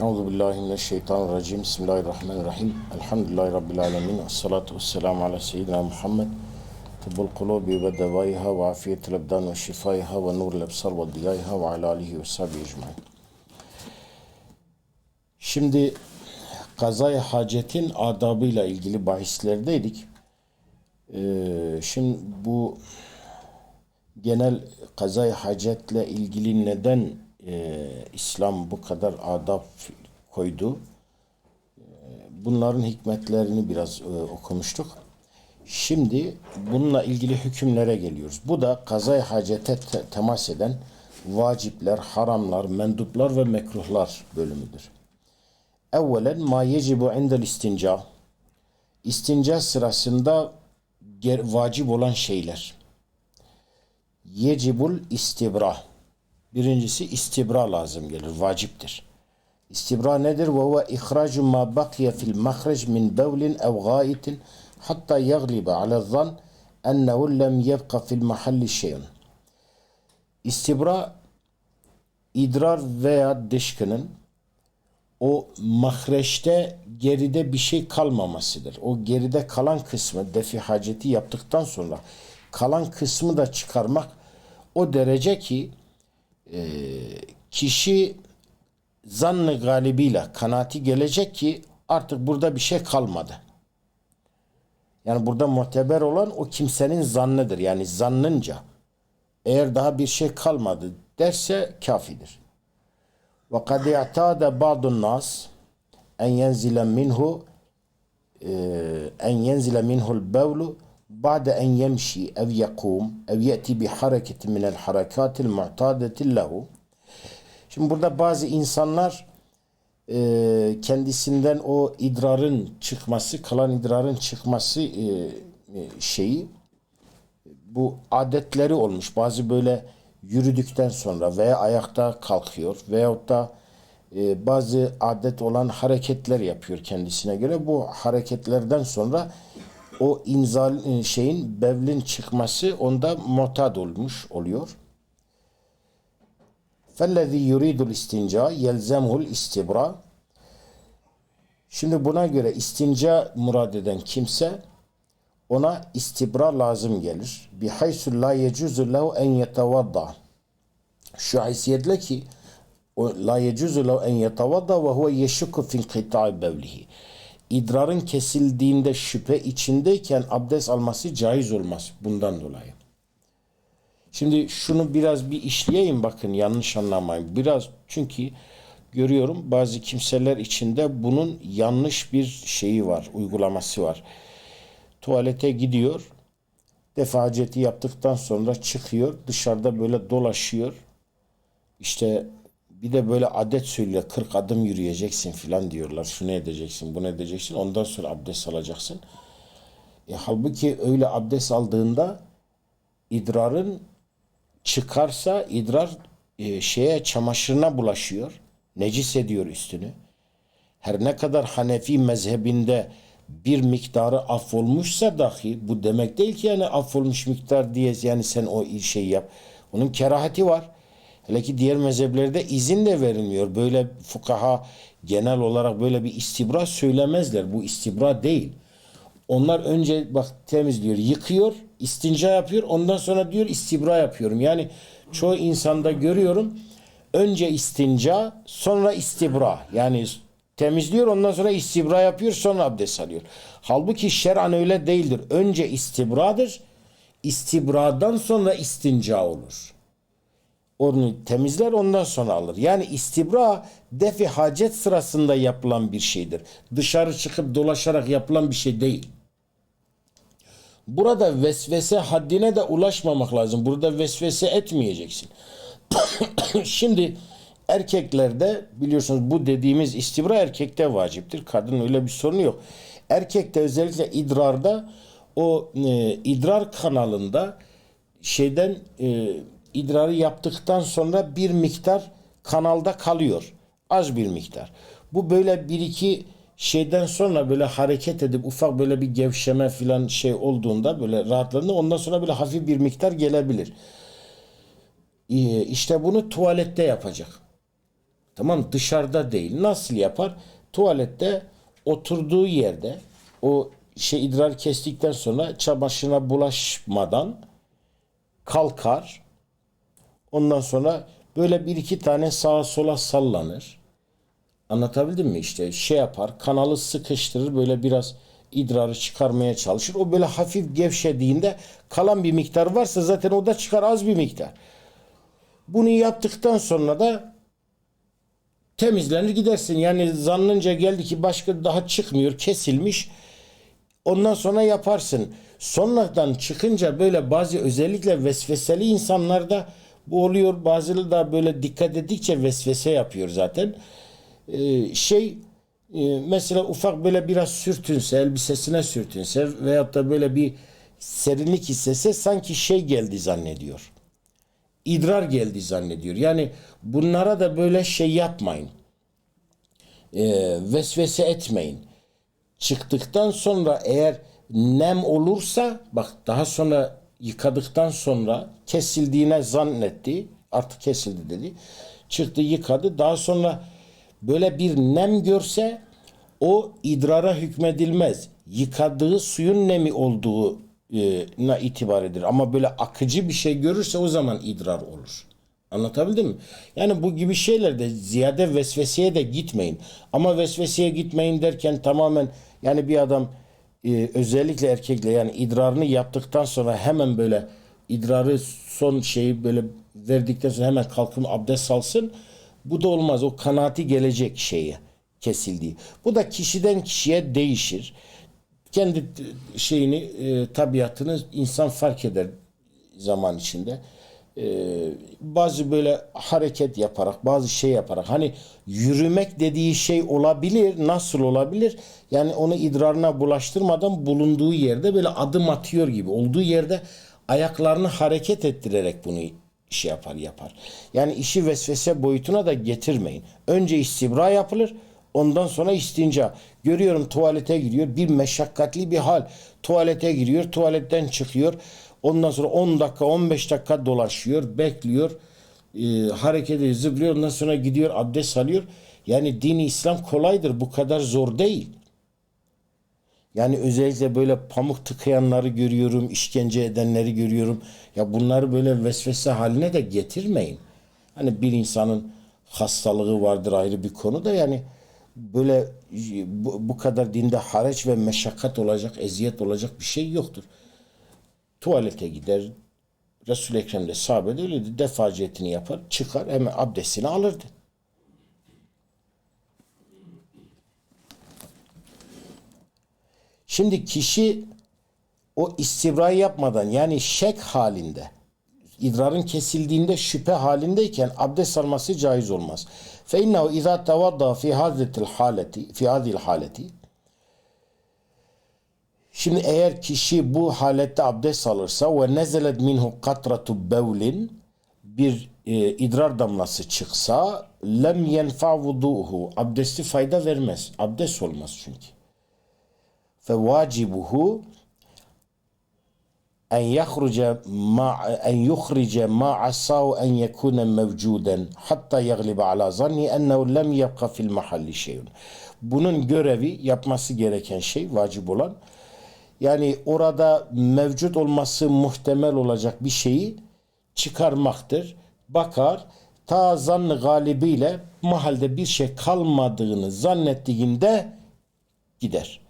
Euzu billahi mineşşeytanirracim. Bismillahirrahmanirrahim. Elhamdülillahi rabbil alamin. Essalatu vesselamu ala seyyidina Muhammed. Tıbbul kulubi ve devaiha ve afiyetil ebdan ve şifaiha ve nurul ebsar ve diyaiha ve ala alihi ve sahbihi ecmaîn. Şimdi kazay hacetin adabıyla ilgili bahislerdeydik. Ee, şimdi bu genel kazay hacetle ilgili neden e, İslam bu kadar adab koydu? E, bunların hikmetlerini biraz e, okumuştuk. Şimdi bununla ilgili hükümlere geliyoruz. Bu da kazay hacete te- temas eden vacipler, haramlar, menduplar ve mekruhlar bölümüdür. Evvelen ma yecibu indel istinca. İstinca sırasında vacip olan şeyler. Yecibul istibra. Birincisi istibra lazım gelir, vaciptir. İstibra nedir? Ve huve ihracu ma bakiye fil mahreç min bevlin ev gaitin hatta yaglibe ala zan ennehu lem yebqa fil mahalli şeyun. İstibra idrar veya dışkının o mahreçte geride bir şey kalmamasıdır. O geride kalan kısmı defi haceti yaptıktan sonra kalan kısmı da çıkarmak o derece ki e, kişi zannı galibiyle kanaati gelecek ki artık burada bir şey kalmadı. Yani burada muteber olan o kimsenin zannıdır. Yani zannınca eğer daha bir şey kalmadı derse kafidir. Ve kad i'tada ba'dun nas en yenzile minhu en yenzile minhu'l bevlu en yemşi ev yakum ev yeti bi hareketi minel harekatil mu'tadeti lehu Şimdi burada bazı insanlar e, kendisinden o idrarın çıkması, kalan idrarın çıkması e, e, şeyi bu adetleri olmuş. Bazı böyle yürüdükten sonra veya ayakta kalkıyor veyahut da e, bazı adet olan hareketler yapıyor kendisine göre. Bu hareketlerden sonra o inzal e, şeyin bevlin çıkması onda motad olmuş oluyor. Fellezî yuridul istinca yelzemhul istibra. Şimdi buna göre istinca murad eden kimse ona istibra lazım gelir. Bi haysu la yecuzu lehu en yetevadda. Şu haysiyetle ki la yecuzu lehu en yetevadda ve huve yeşukku fin kita'i bevlihi. İdrarın kesildiğinde şüphe içindeyken abdest alması caiz olmaz bundan dolayı. Şimdi şunu biraz bir işleyeyim bakın yanlış anlamayın. Biraz çünkü görüyorum bazı kimseler içinde bunun yanlış bir şeyi var, uygulaması var. Tuvalete gidiyor, defaceti yaptıktan sonra çıkıyor, dışarıda böyle dolaşıyor. İşte bir de böyle adet söylüyor, 40 adım yürüyeceksin filan diyorlar. Şunu edeceksin, bunu edeceksin. Ondan sonra abdest alacaksın. E, halbuki öyle abdest aldığında idrarın çıkarsa idrar e, şeye çamaşırına bulaşıyor. Necis ediyor üstünü. Her ne kadar Hanefi mezhebinde bir miktarı affolmuşsa dahi bu demek değil ki yani affolmuş miktar diye yani sen o şeyi yap. Onun kerahati var. Hele ki diğer mezheplerde izin de verilmiyor. Böyle fukaha genel olarak böyle bir istibra söylemezler. Bu istibra değil. Onlar önce bak temizliyor, yıkıyor, istinca yapıyor. Ondan sonra diyor istibra yapıyorum. Yani çoğu insanda görüyorum. Önce istinca, sonra istibra. Yani temizliyor, ondan sonra istibra yapıyor, sonra abdest alıyor. Halbuki şer'an öyle değildir. Önce istibradır. İstibradan sonra istinca olur. Onu temizler ondan sonra alır. Yani istibra defi hacet sırasında yapılan bir şeydir. Dışarı çıkıp dolaşarak yapılan bir şey değil. Burada vesvese haddine de ulaşmamak lazım. Burada vesvese etmeyeceksin. Şimdi erkeklerde biliyorsunuz bu dediğimiz istibra erkekte vaciptir. Kadın öyle bir sorunu yok. Erkekte özellikle idrarda o e, idrar kanalında şeyden e, idrarı yaptıktan sonra bir miktar kanalda kalıyor. Az bir miktar. Bu böyle bir iki şeyden sonra böyle hareket edip ufak böyle bir gevşeme filan şey olduğunda böyle rahatladığında ondan sonra böyle hafif bir miktar gelebilir. Ee, İşte bunu tuvalette yapacak. Tamam dışarıda değil. Nasıl yapar? Tuvalette oturduğu yerde o şey idrar kestikten sonra çamaşırına bulaşmadan kalkar. Ondan sonra böyle bir iki tane sağa sola sallanır. Anlatabildim mi işte şey yapar kanalı sıkıştırır böyle biraz idrarı çıkarmaya çalışır. O böyle hafif gevşediğinde kalan bir miktar varsa zaten o da çıkar az bir miktar. Bunu yaptıktan sonra da temizlenir gidersin. Yani zannınca geldi ki başka daha çıkmıyor kesilmiş. Ondan sonra yaparsın. Sonradan çıkınca böyle bazı özellikle vesveseli insanlarda bu oluyor. Bazıları da böyle dikkat ettikçe vesvese yapıyor zaten. Ee, şey e, mesela ufak böyle biraz sürtünse elbisesine sürtünse veyahut da böyle bir serinlik hissese sanki şey geldi zannediyor. İdrar geldi zannediyor. Yani bunlara da böyle şey yapmayın. Ee, vesvese etmeyin çıktıktan sonra eğer nem olursa bak daha sonra yıkadıktan sonra kesildiğine zannetti artık kesildi dedi çıktı yıkadı daha sonra böyle bir nem görse o idrara hükmedilmez yıkadığı suyun nemi olduğuna itibar edilir ama böyle akıcı bir şey görürse o zaman idrar olur. Anlatabildim mi? Yani bu gibi şeylerde ziyade vesveseye de gitmeyin. Ama vesveseye gitmeyin derken tamamen yani bir adam e, özellikle erkekle yani idrarını yaptıktan sonra hemen böyle idrarı son şeyi böyle verdikten sonra hemen kalkıp abdest alsın. Bu da olmaz. O kanaati gelecek şeye kesildiği. Bu da kişiden kişiye değişir. Kendi şeyini, e, tabiatını insan fark eder zaman içinde e, bazı böyle hareket yaparak bazı şey yaparak hani yürümek dediği şey olabilir nasıl olabilir yani onu idrarına bulaştırmadan bulunduğu yerde böyle adım atıyor gibi olduğu yerde ayaklarını hareket ettirerek bunu şey yapar yapar. Yani işi vesvese boyutuna da getirmeyin. Önce istibra yapılır ondan sonra istinca. Görüyorum tuvalete giriyor bir meşakkatli bir hal. Tuvalete giriyor tuvaletten çıkıyor. Ondan sonra 10 dakika 15 dakika dolaşıyor, bekliyor, e, hareket ediyor, zıplıyor. Ondan sonra gidiyor abdest alıyor. Yani dini İslam kolaydır. Bu kadar zor değil. Yani özellikle böyle pamuk tıkayanları görüyorum, işkence edenleri görüyorum. Ya bunları böyle vesvese haline de getirmeyin. Hani bir insanın hastalığı vardır ayrı bir konu da yani böyle bu, bu kadar dinde haraç ve meşakkat olacak, eziyet olacak bir şey yoktur tuvalete gider. Resul-i Ekrem de sahabede öyleydi. Defaciyetini yapar, çıkar, hemen abdestini alırdı. Şimdi kişi o istibrayı yapmadan yani şek halinde idrarın kesildiğinde şüphe halindeyken abdest alması caiz olmaz. Fe innehu izâ tevadda fi hazetil haleti fi hazil haleti Şimdi eğer kişi bu halette abdest alırsa ve nezelet minhu katratu bevlin bir e, idrar damlası çıksa lem yenfa vuduhu abdesti fayda vermez. Abdest olmaz çünkü. Fe vacibuhu en yahruca ma en yukhrica ma asahu en yekuna mevcuden hatta yagliba ala zanni ennehu lem yabqa fil mahalli şeyun. Bunun görevi yapması gereken şey vacip olan yani orada mevcut olması muhtemel olacak bir şeyi çıkarmaktır. Bakar ta zannı galibiyle mahalde bir şey kalmadığını zannettiğinde gider.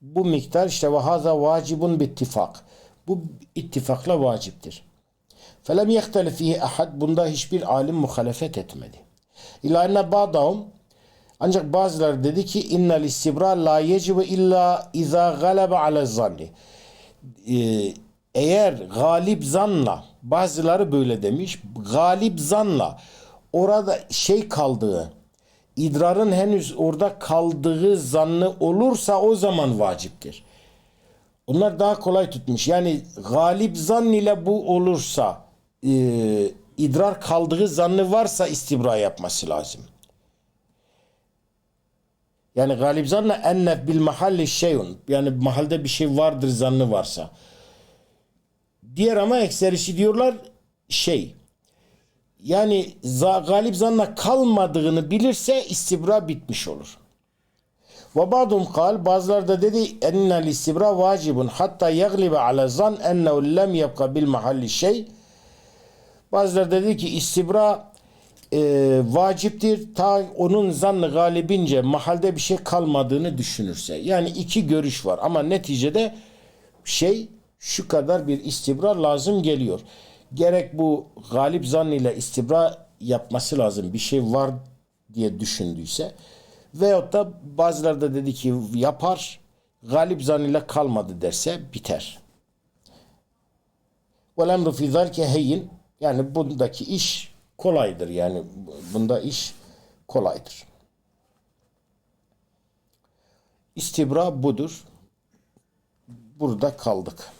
Bu miktar işte ve haza vacibun bittifak. Bu ittifakla vaciptir. Felem yehteli fihi ahad. Bunda hiçbir alim muhalefet etmedi. İlâ enne ba'dahum ancak bazıları dedi ki innel istibra la yecibu illa iza galebe ale zanni. Ee, eğer galip zanla bazıları böyle demiş galip zanla orada şey kaldığı idrarın henüz orada kaldığı zannı olursa o zaman vaciptir. Onlar daha kolay tutmuş. Yani galip zann ile bu olursa e, idrar kaldığı zannı varsa istibra yapması lazım. Yani galip zanna enne bil mahalli şeyun. Yani mahalde bir şey vardır zannı varsa. Diğer ama ekserisi diyorlar şey. yani za, galip zanna kalmadığını bilirse istibra bitmiş olur. Ve ba'dum kal bazıları da dedi ennel istibra vacibun hatta yaglibe ala zan ennehu lem yebqa bil mahalli şey. Bazıları dedi ki istibra e, vaciptir ta onun zannı galibince mahalde bir şey kalmadığını düşünürse. Yani iki görüş var ama neticede şey şu kadar bir istibra lazım geliyor. Gerek bu galip zannıyla istibra yapması lazım. Bir şey var diye düşündüyse veyahut da bazıları da dedi ki yapar galip zannıyla kalmadı derse biter. Vel emru fi zalike heyyin yani bundaki iş kolaydır yani bunda iş kolaydır. İstibra budur. Burada kaldık.